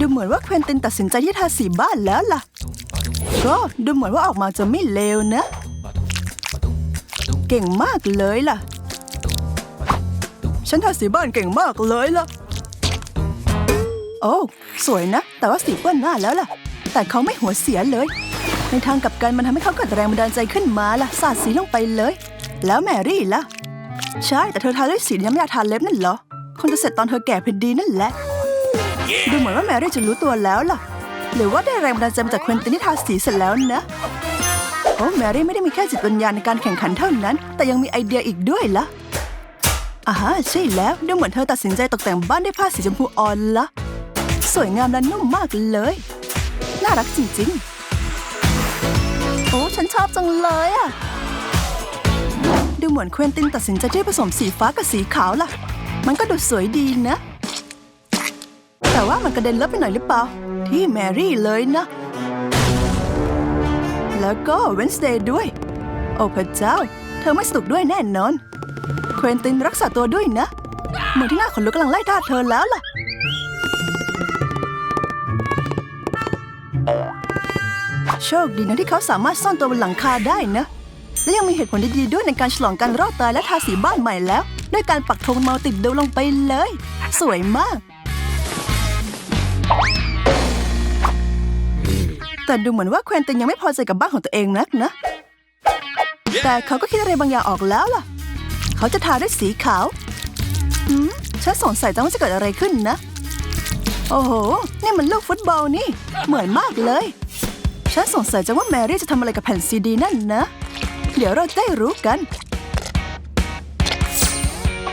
ดูเหมือนว่าเควินตินตัดสินใจที่ทาสีบ้านแล้วล่ะ ก็ดูเหมือนว่าออกมาจะไม่เลวนะ เก่งมากเลยล่ะ ฉันทาสีบ้านเก่งมากเลยล่ะ โอ้สวยนะ แต่ว่าสีเปื้อนหน้าแล้วล่ะ แต่เขาไม่หัวเสียเลย ในทางกลับกันมันทำให้เขาเกิดแรงบันดาลใจขึ้นมาล่ะ สาดสีลงไปเลย แล้วแมรี่ล่ะ ใช่ แต่เธอทาด้วยสีน้ำยาทาเล็บนั่นเหรอคงจะเสร็จตอนเธอแก่พอดีนั่นแหละ ดูเหมือนว่าแมรี่จะรู้ตัวแล้วล่ะ หรือว่าได้แรงบันดาลใจมาจากเควินตินที่ทาสีเสร็จแล้วนะโอ้แมรี่ไม่ได้มีแค่จิตวิญญาณในการแข่งขันเท่านั้น แต่ยังมีไอเดียอีกด้วยล่ะอ่าฮะใช่แล้วดูเหมือนเธอตัดสินใจตกแต่งบ้านด้วยผ้าสีชมพูอ่อนละสวยงามและนุ่มมากเลย น่ารักจริงๆ โอ้ฉันชอบจังเลยอะดูเหมือนเควินตินตัดสินใจที่ผสมสีฟ้ากับสีขาวล่ะ มันก็ดูสวยดีนะ แต่ว่ามันกระเด็นเลอะไปหน่อยหรือเปล่า ที่แมรี่เลยนะ แล้วก็เวนสเดย์ด้วย โอ้พระเจ้า เธอไม่สนุกด้วยแน่นอน เควินตินรักษาตัวด้วยนะ เหมือนที่หน้าขนลุกกำลังไล่ท่าเธอแล้วล่ะ โชคดีนะที่เขาสามารถซ่อนตัวบนหลังคาได้นะ และยังมีเหตุผลดีๆด้วยในการฉลองการรอดตายและทาสีบ้านใหม่แล้ว ด้วยการปักธงเมัลติดเดูลงไปเลย สวยมาก แต่ดูเหมือนว่าเควินตินยังไม่พอใจกับบ้านของตัวเองนักนะ แต่เขาก็คิดอะไรบางอย่างออกแล้วล่ะ เขาจะทาด้วยสีขาวหืมฉันสงสัยจังว่าจะเกิดอะไรขึ้นนะ โอ้โห นี่มันลูกฟุตบอลนี่ เหมือนมากเลย ฉันสงสัยจังว่าแมรี่จะทำอะไรกับแผ่นซีดีนั่นนะ เดี๋ยวเราจะได้รู้กัน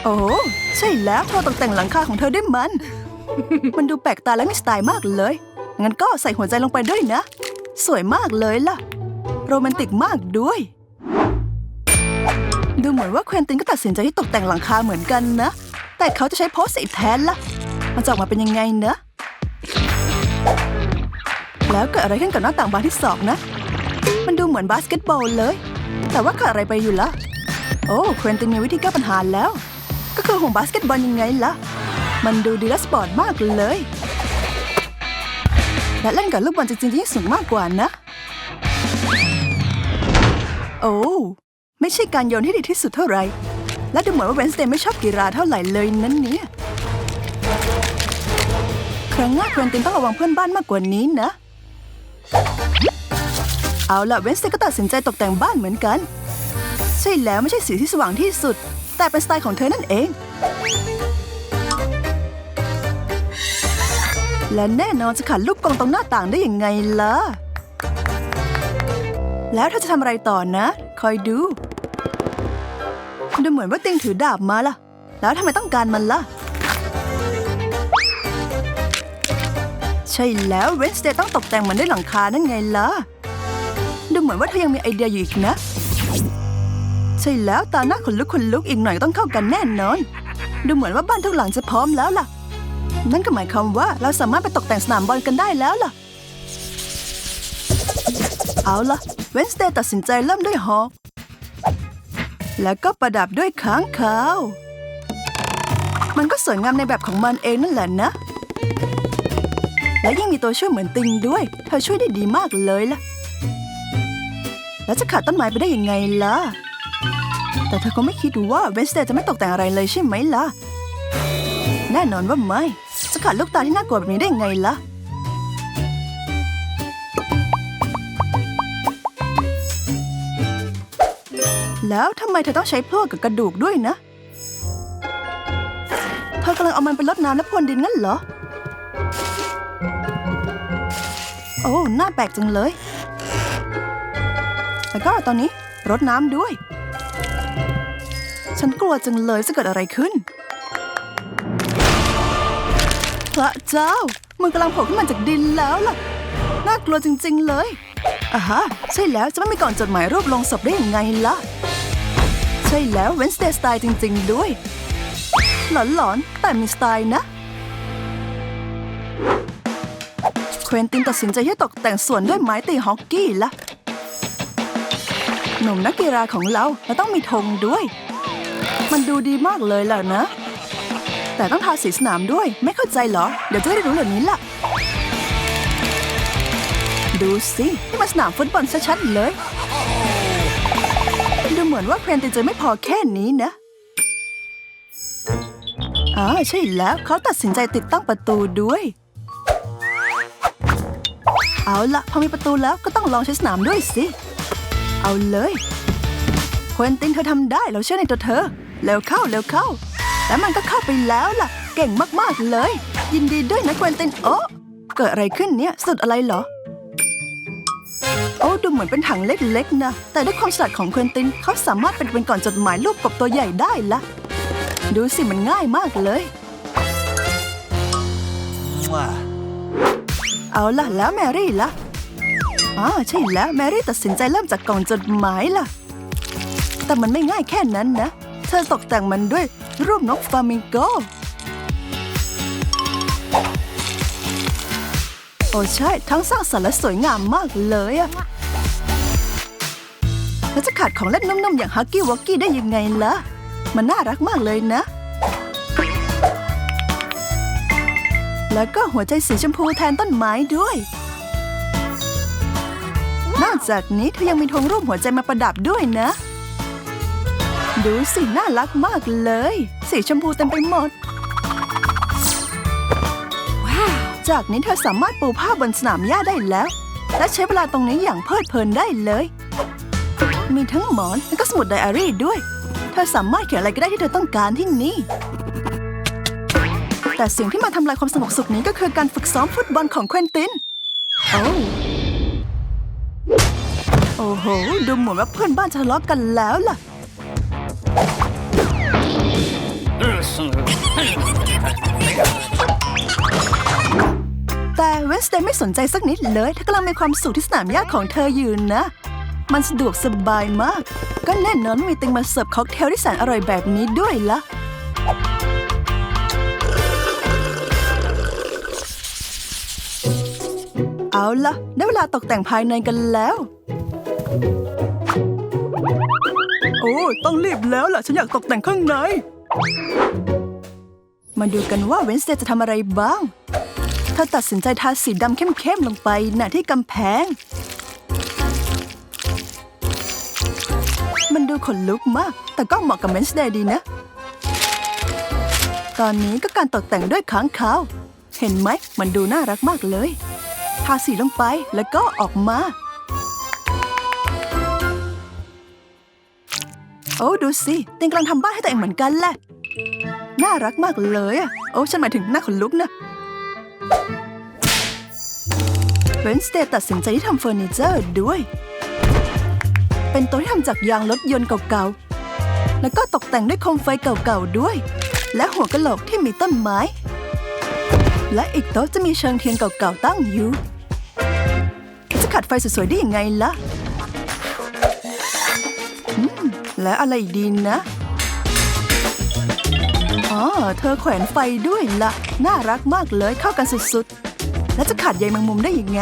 โอ้โหใช่แล้วเธอตกแต่งหลังคาของเธอด้วยมัน มันดูแปลกตาและมีสไตล์มากเลย งั้นก็ใส่หัวใจลงไปด้วยนะ สวยมากเลยล่ะ โรแมนติกมากด้วย ดูเหมือนว่าเควินตินก็ตัดสินใจที่ตกแต่งหลังคาเหมือนกันนะ แต่เขาจะใช้โพสต์อิทแทนล่ะ มันจะออกมาเป็นยังไงเนะ แล้วเกิดอะไรขึ้นกับหน้าต่างบานที่สองนะ มันดูเหมือนบาสเกตบอลเลย แต่ว่าเกิดอะไรไปอยู่ละโอ้เควินตินมีวิธีแก้ปัญหาแล้ว ก็คือห่วงบาสเกตบอลยังไงล่ะ มันดูดีและสปอร์ตมากเลย และเล่นกับลูกบอลจริงๆจะยิ่งสนุกมากกว่านะ โอ้ไม่ใช่การโยนที่ดีที่สุดเท่าไหร่และดูเหมือนว่าเวนสเดย์ไม่ชอบกีฬาเท่าไหร่เลยนั่นเนี่ยครั้งหน้าควินตินต้องระวังเพื่อนบ้านมากกว่านี้นะ เอาละเวนสเดย์ก็ตัดสินใจตกแต่งบ้านเหมือนกัน ใช่แล้วไม่ใช่สีที่สว่างที่สุด แต่เป็นสไตล์ของเธอนั่นเอง และแน่นอนจะขัดลูกกรงตรงหน้าต่างได้ยังไงล่ะ แล้วเธอจะทำอะไรต่อนะ คอยดู ดูเหมือนว่าติงถือดาบมาล่ะ แล้วทำไมต้องการมันล่ะ ใช่แล้วเวนสเดย์ต้องตกแต่งมันด้วยหลังคานั่นไงล่ะ ดูเหมือนว่าเธอยังมีไอเดียอยู่อีกนะ ใช่แล้วตาหน้าขนลุกขนลุกอีกหน่อยต้องเข้ากันแน่นอน ดูเหมือนว่าบ้านทุกหลังจะพร้อมแล้วล่ะ นั่นก็หมายความว่าเราสามารถไปตกแต่งสนามบอลกันได้แล้วล่ะ เอาล่ะ เวนสเดย์ตัดสินใจเริ่มด้วยหอกแล้วก็ประดับด้วยค้างคาว มันก็สวยงามในแบบของมันเองนั่นแหละนะ และยิ่งมีตัวช่วยเหมือนติงด้วย เธอช่วยได้ดีมากเลยล่ะ แล้วจะขาดต้นไม้ไปได้ยังไงล่ะ แต่เธอก็ไม่คิดว่าเวนสเดย์จะไม่ตกแต่งอะไรเลยใช่ไหมล่ะ แน่นอนว่าไม่ะขาดลูกตาที่น่ากลัวแบบนี้ได้ไงล่ะ แล้วทำไมเธอต้องใช้พลั่วกับกระดูกด้วยนะ เธอกำลังเอามันไปรดน้ำและพรวนดินงั้นเหรอ โอ้ น่าแปลกจังเลย แล้วก็ตอนนี้รดน้ำด้วย ฉันกลัวจังเลยจะเกิดอะไรขึ้น พระเจ้า มันกำลังโผล่ขึ้นมาจากดินแล้วล่ะ น่ากลัวจริง ๆ เลยอ่าฮะ ใช่แล้วจะไม่มีก่องจดหมายรูปลงศพได้ยังไงล่ะ ใช่แล้วเวนสเดย์สไตล์จริง ๆ ด้วย หลอนๆแต่มีสไตล์นะเควินตินตัดสินใจที่ตกแต่งส่วนด้วยไม้ตีฮอกกี้ละหนุ่มนักกีฬาของเราเราต้องมีธงด้วย มันดูดีมากเลยแหละนะ แต่ต้องทาสีสนามด้วย ไม่เข้าใจเหรอ เดี๋ยวจะได้รู้เหล่านี้ล่ะ ดูสินี่มันสนามฟุตบอลชัดๆเลย ดูเหมือนว่าเครนตินจะไม่พอแค่นี้นะอ๋อใช่แล้วเขาตัดสินใจติดตั้งประตูด้วย เอาละพอมีประตูแล้วก็ต้องลองใช้สนามด้วยสิ เอาเลย เควินตินเธอทำได้เราเชื่อในตัวเธอ เร็วเข้าเร็วเข้า แล้วมันก็เข้าไปแล้วล่ะ เก่งมากๆเลย ยินดีด้วยนะเควินตินโอ้เกิดอะไรขึ้นเนี่ยสุดอะไรเหรอ โอ้ดูเหมือนเป็นถังเล็กๆนะแต่ด้วยความฉลาดของเควินตินเขาสามารถเป็นเป็นก่อนจดหมายรูปกบตัวใหญ่ได้ละดูสิมันง่ายมากเลยเอาล่ะแล้วแมรี่ล่ะอ๋อใช่แล้วแมรี่ตัดสินใจเริ่มจากกล่องจดหมายล่ะ แต่มันไม่ง่ายแค่นั้นนะ เธอตกแต่งมันด้วยรูปนกฟลามิงโก โอ้ใช่ ทั้งสร้างสรรค์และสวยงามมากเลยอะแล้วจะขาดของเล่นนุ่มๆ อย่างฮักกี้วอกกี้ได้ยังไงล่ะ มันน่ารักมากเลยนะ แล้วก็หัวใจสีชมพูแทนต้นไม้ด้วย นอกจากนี้เธอยังมีธงรูปหัวใจมาประดับด้วยนะ ดูสิน่ารักมากเลย สีชมพูเต็มไปหมดจากนี้เธอสามารถปูผ้าบนสนามหญ้าได้แล้ว และใช้เวลาตรงนี้อย่างเพลิดเพลินได้เลย มีทั้งหมอนและก็สมุดไดอารี่ด้วย เธอสามารถเขียนอะไรก็ได้ที่เธอต้องการที่นี่ แต่สิ่งที่มาทำลายความสงบสุขนี้ก็คือการฝึกซ้อมฟุตบอลของเควินติน โอ้โอ้โห ดูเหมือนว่าเพื่อนบ้านจะทะเลาะกันแล้วล่ะ แต่เวนสเดย์ไม่สนใจสักนิดเลยเธอกำลังมีความสุขที่สนามหญ้าของเธออยู่นะ มันสะดวกสบายมาก ก็แน่นอนวีติงมาเสิร์ฟค็อกเทลที่แสนอร่อยแบบนี้ด้วยล่ะเอาละได้เวลาตกแต่งภายในกันแล้ว โอ้ ต้องรีบแล้วล่ะ ฉันอยากตกแต่งข้างใน มาดูกันว่าเวนสเดย์จะทำอะไรบ้าง เธอตัดสินใจทาสีดำเข้มๆลงไปหน้าที่กำแพง มันดูขนลุกมาก แต่ก็เหมาะกับเวนสเดย์ดีนะ ตอนนี้ก็การตกแต่งด้วยค้างคาว เห็นไหม มันดูน่ารักมากเลย ทาสีลงไปแล้วก็ออกมา โอ้ดูสิติงกำลังทำบ้านให้ตัวเองเหมือนกันแหละ น่ารักมากเลยอะโอ้ฉันหมายถึงหน้าขนลุกนะเวนสเตย์ตัดสินใจที่ทำเฟอร์นิเจอร์ด้วย เป็นโต๊ะที่ทำจากยางรถยนต์เก่าๆ แล้วก็ตกแต่งด้วยโคมไฟเก่าๆด้วย และหัวกะโหลกที่มีต้นไม้ และอีกโต๊ะจะมีเชิงเทียนเก่าๆตั้งอยู่จะขัดไฟสวยๆได้ยังไงล่ะ และอะไรอีดีนะอ๋อเธอแขวนไฟด้วยละ่ะ น่ารักมากเลยเข้ากันสุดๆ แล้วจะขาดใยแมงมุมได้ยังไง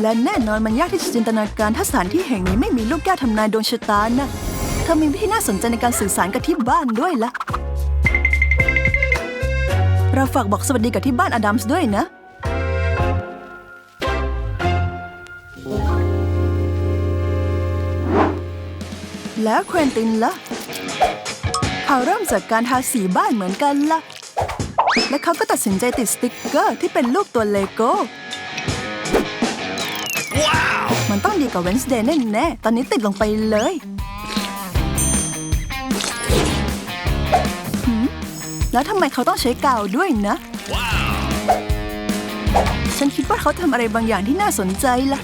และแน่นอนมันยากที่จะจินตนาการถ้าสถานที่แห่งนี้ไม่มีลูกแก้วทำนายดวงชะตานะเธอมีวิธีน่าสนใจในการสื่อสารกับที่บ้านด้วยล่ะเราฝากบอกสวัสดีกับที่บ้านอดัมส์ด้วยนะ แล้วเควินตินล่ะเขาเริ่มจากการทาสีบ้านเหมือนกันล่ะ และเขาก็ตัดสินใจติดสติกเกอร์ที่เป็นรูปตัวเลโก้มันต้องดีกว่าเวนส์เดย์แน่ๆตอนนี้ติดลงไปเลยหืมแล้วทำไมเขาต้องใช้กาวด้วยนะ ฉันคิดว่าเขาทำอะไรบางอย่างที่น่าสนใจล่ะ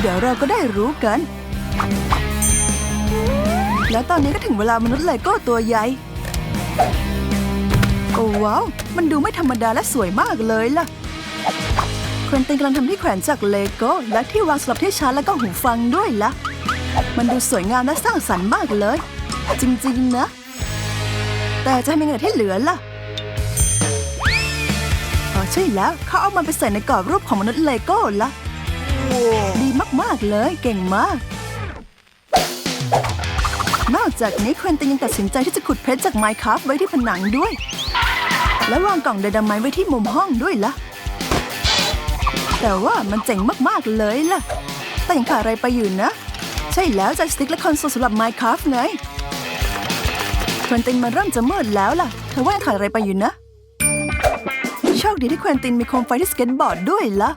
เดี๋ยวเราก็ได้รู้กัน แล้วตอนนี้ก็ถึงเวลามนุษย์เลโก้ตัวใหญ่ โอ้ว้าว มันดูไม่ธรรมดาและสวยมากเลยล่ะควินตินกำลังทำที่แขวนจากเลโก้และที่วางสำหรับที่ชาร์จและก็หูฟังด้วยล่ะ มันดูสวยงามและสร้างสรรค์มากเลย จริงๆนะ แต่จะทำยังไงที่เหลือล่ะอ๋อใช่แล้วเขาเอามันไปใส่ในกรอบรูปของมนุษย์เลโก้ละดีมากๆเลย เก่งมาก นอกจากนี้เควินตินยังตัดสินใจที่จะขุดเพชรจากไมค์ค a f t ไว้ที่ผนังด้วย และวางกล่องไดนาไมต์ไว้ที่มุมห้องด้วยล่ะ แต่ว่ามันเจ๋งมากๆเลยล่ะ แต่ยังขาดอะไรไปอยู่นะ ใช่แล้วจอยสติ๊กและคอนโซลสำหรับ Minecraft ไงเควินตินมันเริ่มจะมืดแล้วล่ะเธอว่ายังขาดอะไรไปอยู่นะโชคดีที่เควินตินมีโคมไฟที่สเก็ตบอร์ดด้วยล่ะ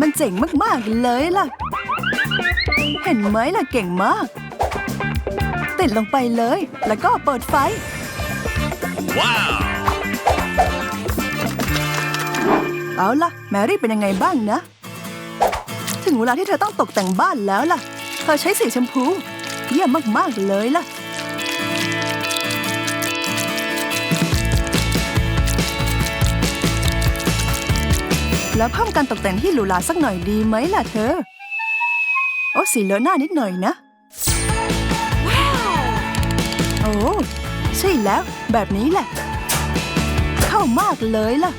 มันเจ๋งมากๆเลยล่ะ เห็นไหมล่ะเก่งมาก ติดลงไปเลย แล้วก็เปิดไฟ Wow! เอาล่ะ แมรี่เป็นยังไงบ้างนะ ถึงเวลาที่เธอต้องตกแต่งบ้านแล้วล่ะ เธอใช้สีชมพู เยี่ยมมากๆเลยล่ะแล้วเพิ่มการตกแต่งที่หรูหราสักหน่อยดีไหมล่ะเธอ โอ้สีเหลือหน้านิดหน่อยนะ ใช่แล้ว แบบนี้แหละ เข้ามากเลยล่ะ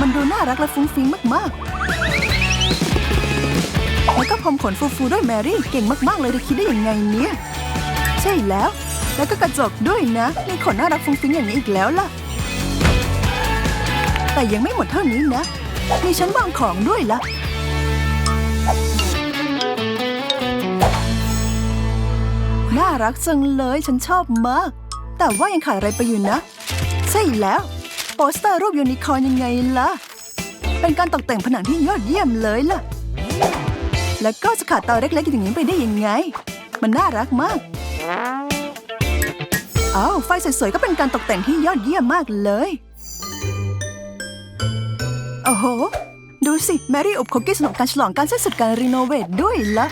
มันดูน่ารักและฟุ้งฟิ้งมากๆ แล้วก็ผมขนฟูๆด้วยแมรี่เก่งมากๆเลยเธอคิดได้ยังไงเนี่ย ใช่แล้ว แล้วก็กระจกด้วยนะมีขนน่ารักฟุ้งฟิ้งอย่างนี้อีกแล้วล่ะ แต่ยังไม่หมดเท่านี้นะ มีชั้นวางของด้วยล่ะ น่ารักจังเลยฉันชอบมาก แต่ว่ายังขาดอะไรไปอยู่นะ ใช่แล้ว โปสเตอร์รูปยูนิคอร์นยังไงล่ะ เป็นการตกแต่งผนังที่ยอดเยี่ยมเลยล่ะ แล้วก็จะขาดเตาเล็กๆอย่างนี้ไปได้ยังไง มันน่ารักมากอ้าวไฟสวยๆก็เป็นการตกแต่งที่ยอดเยี่ยมมากเลยโอ้โห ดูสิ แมรี่อบคุกกี้สำหรับการฉลองการสร็จสุดการรีโนเวทด้วยล่ะ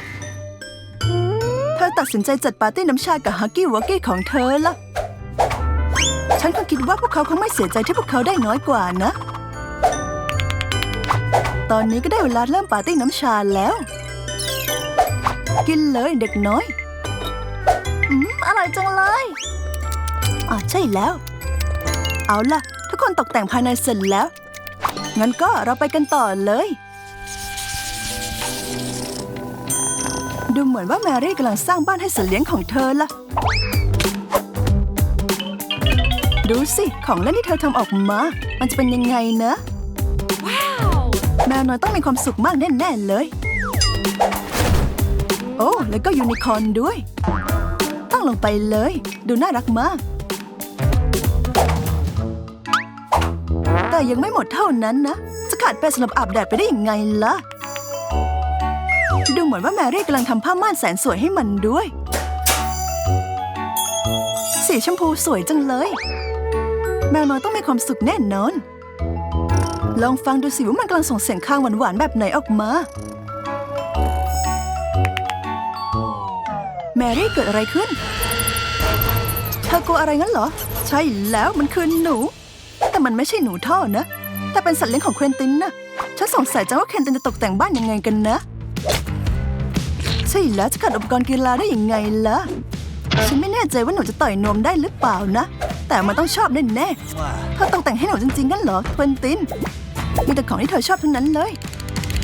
อตัดสินใจจัดปาร์ตี้น้ำชากับฮักกี้วอกกี้ของเธอล่ะฉันก็คิดว่าพวกเขาคงไม่เสียใจที่พวกเขาได้น้อยกว่านะ ตอนนี้ก็ได้เวลาเริ่มปาร์ตี้น้ำชาแล้ว กินเลยเด็กน้อย อืม อร่อยจังเลยอ่าใช่แล้ว เอาล่ะ ทุกคนตกแต่งภายในเสร็จแล้ว งั้นก็เราไปกันต่อเลย ดูเหมือนว่าแมรี่กำลังสร้างบ้านให้สัตว์เลี้ยงของเธอล่ะดูสิ ของเล่นที่เธอทำออกมา มันจะเป็นยังไงนะแมวน้อยต้องมีความสุขมากแน่ๆเลย โอ้ แล้วก็ยูนิคอร์นด้วย ตั้งลงไปเลย ดูน่ารักมาก แต่ยังไม่หมดเท่านั้นนะ จะขาดแปรงสำหรับอาบแดดไปได้ยังไงล่ะ ดูเหมือนว่าแมรี่กำลังทำผ้าม่านแสนสวยให้มันด้วย สีชมพูสวยจังเลย แมวน้อยต้องมีความสุขแน่นอน ลองฟังดูสิว่ามันกำลังส่งเสียงข้างหวานๆแบบไหนออกมา แมรี่เกิดอะไรขึ้น เธอกลัวอะไรงั้นเหรอ ใช่แล้วมันคือหนู แต่มันไม่ใช่หนูท่อนะ แต่เป็นสัตว์เลี้ยงของเควินตินนะฉันสงสัยจังว่าเคนตินจะตกแต่งบ้านยังไงกันนะ ใช่แล้วจะขาดอุปกรณ์กีฬาได้ยังไงล่ะ ฉันไม่แน่ใจว่าหนูจะต่อยนมได้หรือเปล่านะ แต่มันต้องชอบแน่ๆเธอตกแต่งให้หนูจริงๆกันเหรอเควินติน มีแต่ของที่เธอชอบทั้งนั้นเลย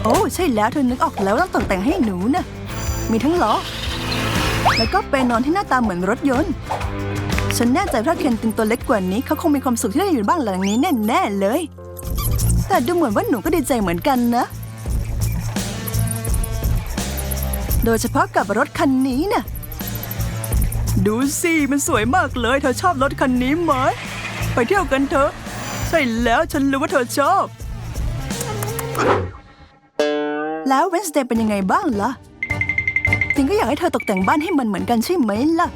โอ้ใช่แล้วเธอนึกออกแล้วต้องตกแต่งให้หนูนะมีทั้งล้อ แล้วก็เปนอนที่หน้าตาเหมือนรถยนต์ ฉันแน่ใจว่าถ้าเคนตินตัวเล็กกว่านี้ เขาคงมีความสุขที่ได้อยู่บ้านหลังนี้แน่ๆเลย แต่ดูเหมือนว่าหนูก็ดีใจเหมือนกันนะ โดยเฉพาะกับรถคันนี้น่ะ ดูสิมันสวยมากเลย เธอชอบรถคันนี้ไหม ไปเที่ยวกันเถอะ ใช่แล้วฉันรู้ว่าเธอชอบ แล้วเวนสเดย์เป็นยังไงบ้างล่ะติงก็อยากให้เธอตกแต่งบ้านให้มันเหมือนกันใช่ไหมล่ะ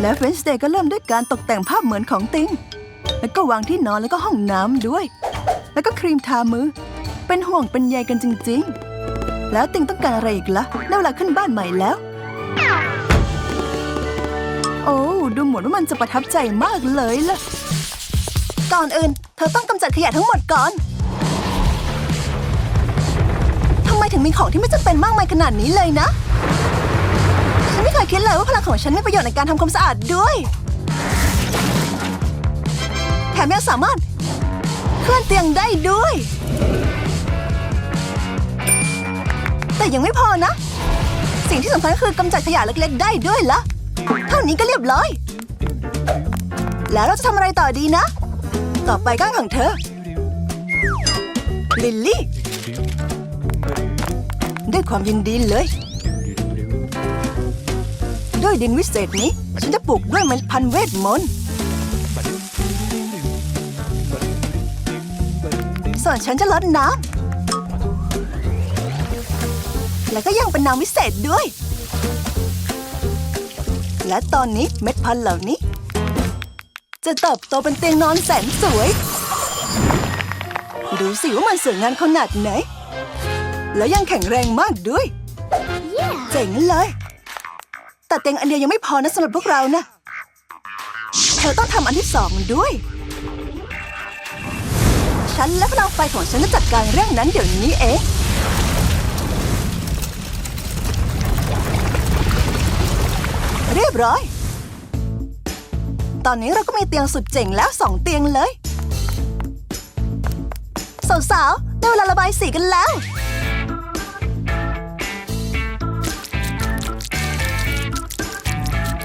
แล้วเวนสเดย์ก็เริ่มด้วยการตกแต่งภาพเหมือนของติง แล้วก็วางที่นอนแล้วก็ห้องน้ำด้วย แล้วก็ครีมทามือ เป็นห่วงเป็นใยกันจริง ๆ แล้วติงต้องการอะไรอีกละ่ะได้เวลาขึ้นบ้านใหม่แล้ว โอ้ดูเหมือนว่ามันจะประทับใจมากเลยล่ะ ก่อนอื่น เธอต้องกำจัดขยะทั้งหมดก่อนทำไมถึงมีของที่ไม่จำเป็นมากมายขนาดนี้เลยนะ ฉันไม่เคยคิดเลยว่าพลังของฉันมีประโยชน์ในการทำความสะอาดด้วย แถมยังสามารถเคลื่อนเตียงได้ด้วย แต่ยังไม่พอนะ สิ่งที่สำคัญคือกำจัดขยะเล็กๆ ได้ด้วยละเท่านี้ก็เรียบร้อย แล้วเราจะทำอะไรต่อดีนะ ต่อไปก้านของเธอ ลิลลี่ ด้วยความยินดีเลย ด้วยดินวิเศษนี้ ฉันจะปลูกด้วยเมล็ดพันธุ์เวทมนต์ส่วนฉันจะลดน้ำ แล้วก็ยังเป็นน้ำวิเศษด้วย และตอนนี้เม็ดพันธุ์เหล่านี้ จะเติบโตเป็นเตียงนอนแสนสวย ดูสิว่ามันสวยงามขนาดไหน แล้วยังแข็งแรงมากด้วยเจ๋งเลย แต่เตียงอันเดียวยังไม่พอนะสำหรับพวกเรานะ เธอต้องทำอันที่สองด้วยฉันและพลังไฟของฉันจะจัดการเรื่องนั้นเดี๋ยวนี้เอง เรียบร้อย ตอนนี้เราก็มีเตียงสุดเจ๋งแล้วสองเตียงเลย สาวๆได้เวลาระบายสีกันแล้ว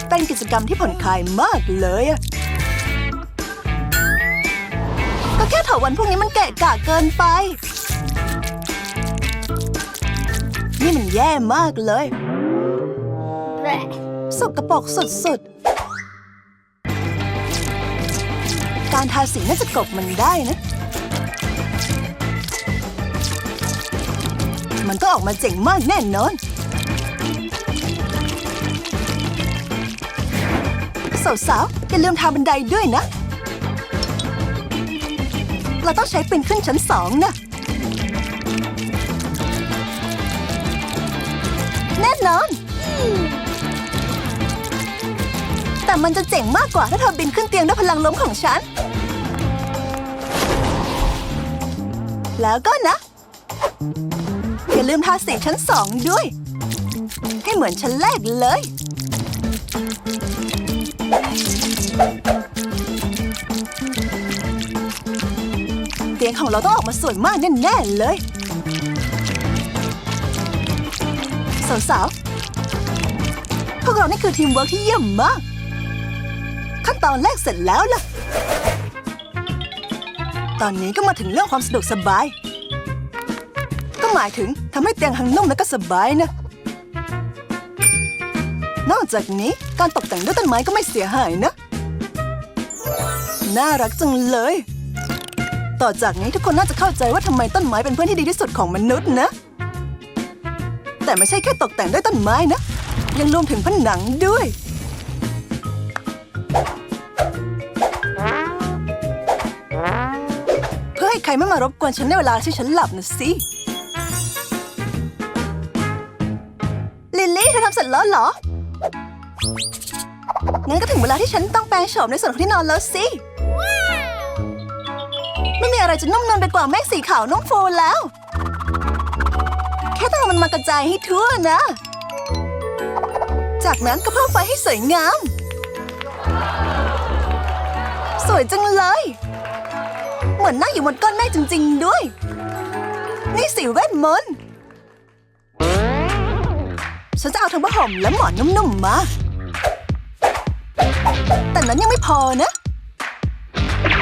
เป็นกิจกรรมที่ผ่อนคลายมากเลยอะก็แค่เถาวันพวกนี้มันแกะกะเกินไป นี่มันแย่มากเลย สกปรกสุดๆ การทาสีน่าจะกลบมันได้นะ มันก็ออกมาเจ๋งมากแน่นอนสาวๆอย่าลืมทาบันไดด้วยนะ เราต้องใช้เป็นขึ้นชั้นสองนะ แน่นอน แต่มันจะเจ๋งมากกว่าถ้าเธอบินขึ้นเตียงด้วยพลังลมของฉัน แล้วก็นะ อย่าลืมทาสีชั้นสองด้วย ให้เหมือนชั้นแรกเลย เตียงของเราต้องออกมาสวยมากแน่ๆเลยสาวๆพวกเรานี่คือทีมเวิร์กที่เยี่ยมมาก ขั้นตอนแรกเสร็จแล้วล่ะ ตอนนี้ก็มาถึงเรื่องความสะดวกสบาย ก็หมายถึงทำให้เตียงหังนุ่มและก็สบายนะ นอกจากนี้การตกแต่งด้วยต้นไม้ก็ไม่เสียหายนะ น่ารักจังเลย ต่อจากนี้ทุกคนน่าจะเข้าใจว่าทำไมต้นไม้เป็นเพื่อนที่ดีที่สุดของมนุษย์นะ แต่ไม่ใช่แค่ตกแต่งด้วยต้นไม้นะ ยังรวมถึงผนังด้วย รไม่มารบกวนฉันในเวลาที่ฉันหลับนะสิ ลิลลี่เธอทำเสร็จแล้วเหรอ งั้นก็ถึงเวลาที่ฉันต้องแปลงโฉมในส่วนของที่นอนแล้วสิ ไม่มีอะไรจะนุ่มนวลไปกว่าเมฆสีขาวนุ่มฟูแล้ว แค่ต้องมันมากระจายให้ทั่วนะ จากนั้นก็เพิ่มไฟให้สวยงาม สวยจังเลย เหมือนนั่งอยู่บนก้อนเมฆจริง ๆ ด้วย นี่สีเวทมนต์ฉันจะเอาทั้งผ้าห่มและหมอนนุ่มๆมา แต่นั้นยังไม่พอนะ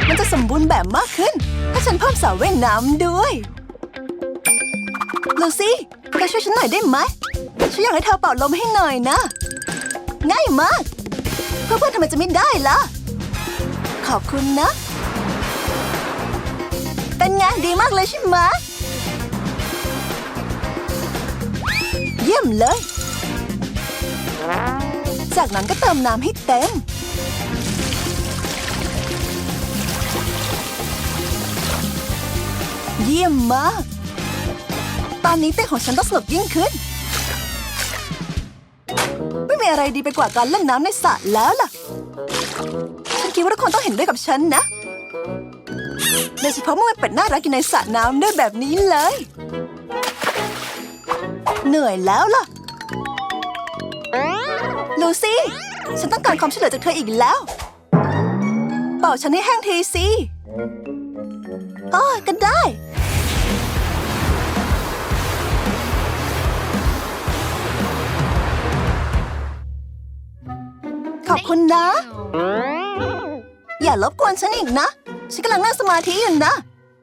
มันจะสมบูรณ์แบบมากขึ้น ถ้าฉันเพิ่มสระว่ายน้ำด้วยลูซี่เธอช่วยฉันหน่อยได้ไหม ฉันอยากให้เธอเป่าลมให้หน่อยนะ ง่ายมาก เพื่อนๆทำไมจะไม่ได้ล่ะ ขอบคุณนะ เป็นไงดีมากเลยใช่ไหมเยี่ยมเลย จากนั้นก็เติมน้ำให้เต็ม เยี่ยมมาก ตอนนี้เต้นของฉันต้องสนุกยิ่งขึ้น ไม่มีอะไรดีไปกว่าการเล่นน้ำในสระแล้วล่ะ ฉันคิดว่าทุกคนต้องเห็นด้วยกับฉันนะ โดยเฉพาะเมื่อมันเป็ดน่ารักอยู่ในสระน้ำด้วยแบบนี้เลย เหนื่อยแล้วล่ะ ลูซี่ ฉันต้องการความช่วยเหลือจากเธออีกแล้ว เป่าฉันให้แห้งทีสิอ๋อก็ได้ ขอบคุณนะ อย่ารบกวนฉันอีกนะ ฉันกำลังนั่งสมาธิอยู่นะ